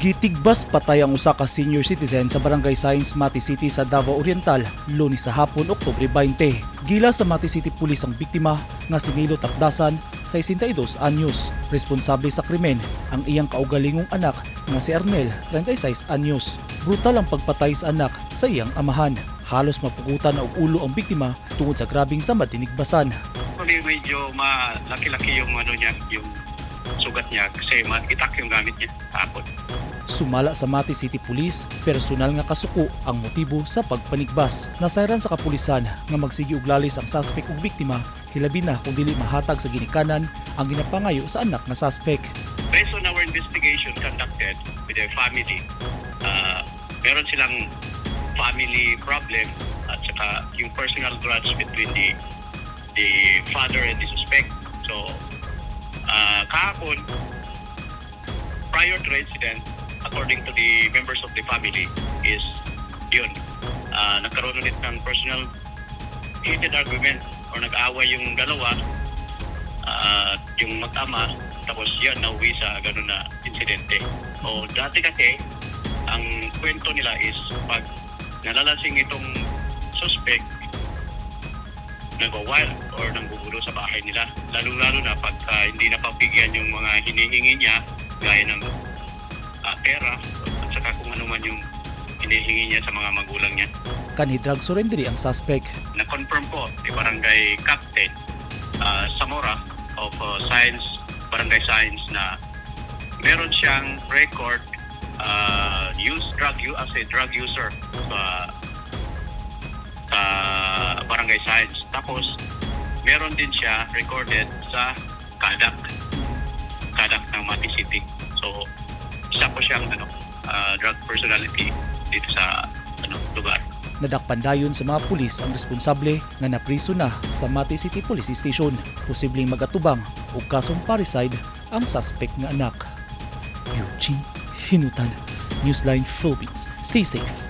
Gitigbas patay ang usa ka senior citizen sa Barangay Science Mati City sa Davao Oriental, Lunes sa hapon, Oktubre 20. Gila sa Mati City Police ang biktima nga si Nilo Tapdasan, 62 anyos. Responsable sa krimen ang iyang kaugalingong anak nga si Arnel, 36 anyos. Brutal ang pagpatay sa anak sa iyang amahan. Halos mapugutan na og ulo ang biktima tungod sa grabing sama dinigbasan. Actually, medyo malaki-laki yung ano niya, yung sugat niya kasi makitak yung gamit niya hapon. Sumala sa Mati City Police, personal nga kasuko ang motibo sa pagpanigbas. Nasayran sa kapulisan nga magsigi og lalis ang suspect ug biktima, hilabi na kung dili mahatag sa ginikanan ang ginapangayo sa anak na suspect. Based on our investigation conducted with their family, uh, meron silang family problem at saka yung personal grudge between the the father and the suspect. So, uh, kahapon, prior to incident, according to the members of the family, is yun, uh, nagkaroon ulit ng personal heated argument or nag-away yung dalawa at yung mag-ama tapos yan nauwi sa ganun na insidente. O dati kasi ang kwento nila is pag nalalasing itong suspect nagwa-wild or nanggugulo sa bahay nila. Lalo-lalo na pagka hindi napapigyan yung mga hinihingi niya gaya ng pera at saka kung ano man yung hinihingi niya sa mga magulang niya. Kanhi drug surrendery ang suspect. na-confirm po ni Barangay Captain uh, Zamora of uh, Science, Barangay Science na meron siyang record uh, use drug as a drug user sa sa Barangay Science. Tapos meron din siya recorded sa Kadak. Kadak ng Mati City. So isa po siyang ano uh, drug personality dito sa ano lugar. Nadakpan dayon sa mga pulis ang responsable nga napriso na sa Mati City Police Station. Posibleng magatubang og kasong parricide ang suspect nga anak. Eugene Hinutan, Newsline Philippines. Stay safe.